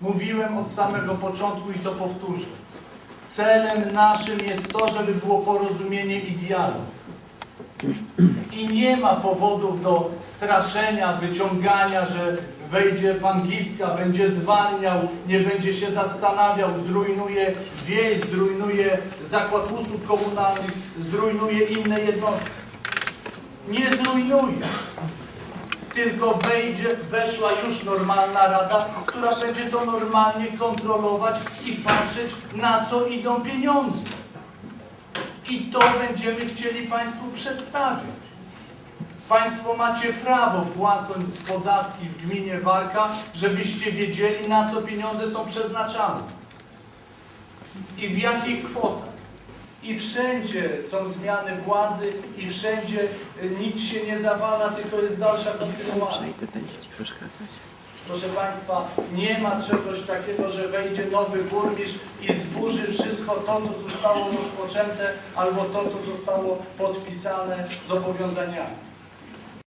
Mówiłem od samego początku i to powtórzę. Celem naszym jest to, żeby było porozumienie i dialog. I nie ma powodów do straszenia, wyciągania, że wejdzie pan Giska, będzie zwalniał, nie będzie się zastanawiał, zrujnuje wieś, zrujnuje zakład usług komunalnych, zrujnuje inne jednostki. Nie zrujnuje. Tylko wejdzie, weszła już normalna rada, która będzie to normalnie kontrolować i patrzeć, na co idą pieniądze. I to będziemy chcieli Państwu przedstawić. Państwo macie prawo, płacąc podatki w gminie Warka, żebyście wiedzieli, na co pieniądze są przeznaczane. I w jakich kwotach. I wszędzie są zmiany władzy i wszędzie y, nic się nie zawala, tylko jest dalsza kontynuacja. Proszę Państwa, nie ma czegoś takiego, że wejdzie nowy burmistrz i zburzy wszystko to, co zostało rozpoczęte, albo to, co zostało podpisane zobowiązaniami.